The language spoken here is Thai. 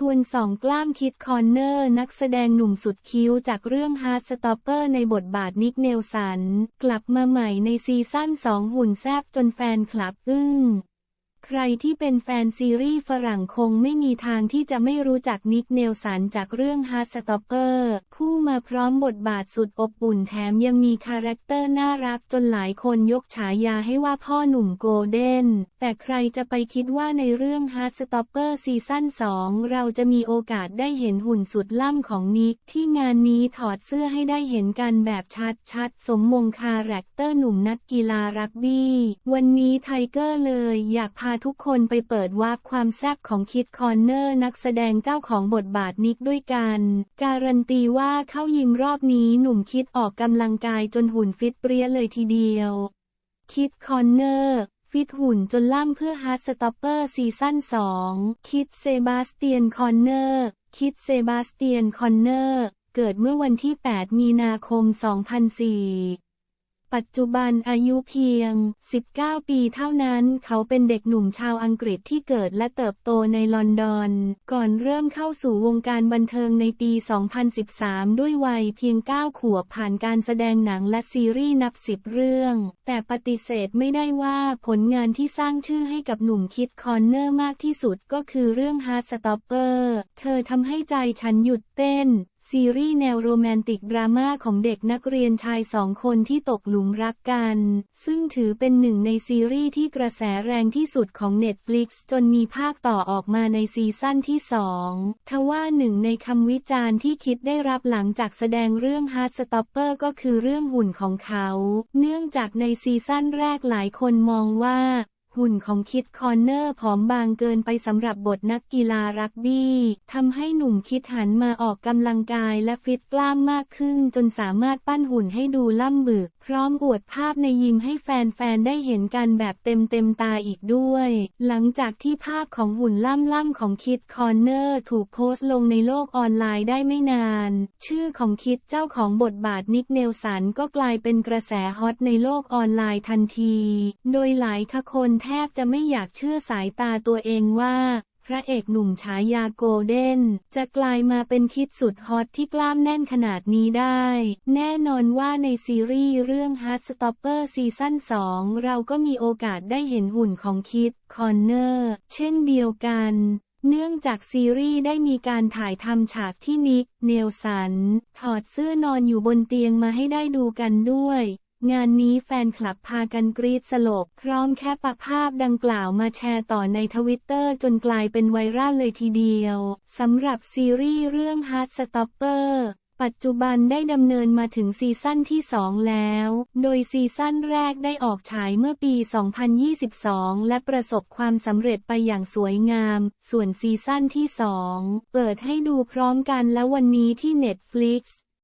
ชวนสองกล้ามคิดคอนเนอร์นักแสดงหนุ่มสุดคิ้วจากเรื่อง Hard Stopper ในบทบาทนิกเนลสัน กลับมาใหม่ในซีซั่น2หุ่นแซบจนแฟนคลับอึ้ง ใครที่เป็นแฟนซีรีส์ฝรั่งคงไม่มีทางที่จะไม่รู้จักนิกเนลสันจากเรื่อง Hard Stopper ผู้มาพร้อมบทบาทสุดอบอุ่นแถมยังมีคาแรคเตอร์น่ารักจนหลายคนยกฉายาให้ว่าพ่อหนุ่มโกลเด้น แต่ใครจะไปคิดว่าในเรื่อง Hard Stopper ซีซั่น2 เราจะมีโอกาสได้เห็นหุ่นสุดล่ำของนิกที่งานนี้ถอดเสื้อให้ได้เห็นกันแบบชัดๆ สมมงคาแรคเตอร์หนุ่มนักกีฬารักบี้ วันนี้ไทเกอร์เลยอยากพาทุกคนไปเปิดวาร์ปความแซ่บของคิดคอนเนอร์นักแสดงเจ้าของบทบาทนิกด้วยกัน การันตีว่าเข้ายิมรอบนี้หนุ่มคิดออกกำลังกายจนหุ่นฟิตเปรี้ยเลยทีเดียว คิดคอนเนอร์ฟิตหุ่นจนล่ำเพื่อฮาร์สต็อปเปอร์ซีซั่น2 คิดเซบาสเตียนคอนเนอร์ คิดเซบาสเตียนคอนเนอร์ เกิดเมื่อวันที่ 8 มีนาคม 2004 ปัจจุบันอายุเพียง 19 ปีเท่านั้น เขาเป็นเด็กหนุ่มชาวอังกฤษที่เกิดและเติบโตในลอนดอน ก่อนเริ่มเข้าสู่วงการบันเทิงในปี 2013 ด้วยวัยเพียง 9 ขวบผ่านการแสดงหนังและซีรีส์นับสิบเรื่อง แต่ปฏิเสธไม่ได้ว่าผลงานที่สร้างชื่อให้กับหนุ่มคิดคอนเนอร์มากที่สุดก็คือเรื่อง Hard Stopper เธอทำให้ใจฉันหยุดเต้น ซีรีส์แนวโรแมนติกดราม่าของเด็กนักเรียนชายสองคนที่ตกหลุมรักกัน ซึ่งถือเป็นหนึ่งในซีรีส์ที่กระแสแรงที่สุดของ Netflix จนมีภาคต่อออกมาในซีซั่นที่สองทว่าหนึ่งในคำวิจารณ์ที่คิดได้รับหลังจากแสดงเรื่อง Hard Stopper ก็คือเรื่องหุ่นของเขา เนื่องจากในซีซั่นแรกหลายคนมองว่า หุ่นของคิดคอนเนอร์ผอมบางเกินไปสำหรับบทนักกีฬารักบี้ทำให้หนุ่มคิดหันมาออกกำลังกายและฟิตกล้ามมากขึ้น จนสามารถปั้นหุ่นให้ดูล่ำบึก พร้อมอวดภาพในยิมให้แฟนๆ ได้เห็นกันแบบเต็มเต็มๆตาอีกด้วย หลังจากที่ภาพของหุ่นล่ำๆของคิดคอนเนอร์ถูกโพสต์ลงในโลกออนไลน์ได้ไม่นาน ชื่อของคิดเจ้าของบทบาทนิกเนลสันก็กลายเป็นกระแสฮอตในโลกออนไลน์ทันที โดยหลายคนทบจะไม่อยากเชื่อสายตาตัวเองว่า พระเอกหนุ่มฉายาโกลเด้น จะกลายมาเป็นคิดสุดฮอตที่กล้ามแน่นขนาดนี้ได้ แน่นอนว่าในซีรีส์เรื่อง Hard Stopper ซีซั่น 2 เราก็มีโอกาสได้เห็นหุ่นของคิดคอนเนอร์เช่นเดียวกันเนื่องจากซีรีส์ได้มีการถ่ายทำฉากที่นิก เนลสัน ถอดเสื้อนอนอยู่บนเตียงมาให้ได้ดูกันด้วย งานนี้แฟนคลับพากันกรีดสลบพร้อมแคปภาพดังกล่าวมาแชร์ต่อในทวิตเตอร์จนกลายเป็นไวรัลเลยทีเดียวสำหรับซีรีส์เรื่อง Hard Stopper ปัจจุบันได้ดำเนินมาถึงซีซั่นที่ 2 แล้ว โดยซีซั่นแรกได้ออกฉายเมื่อปี 2022 และประสบความสำเร็จไปอย่างสวยงาม ส่วนซีซั่นที่ 2 เปิดให้ดูพร้อมกันและวันนี้ที่ Netflix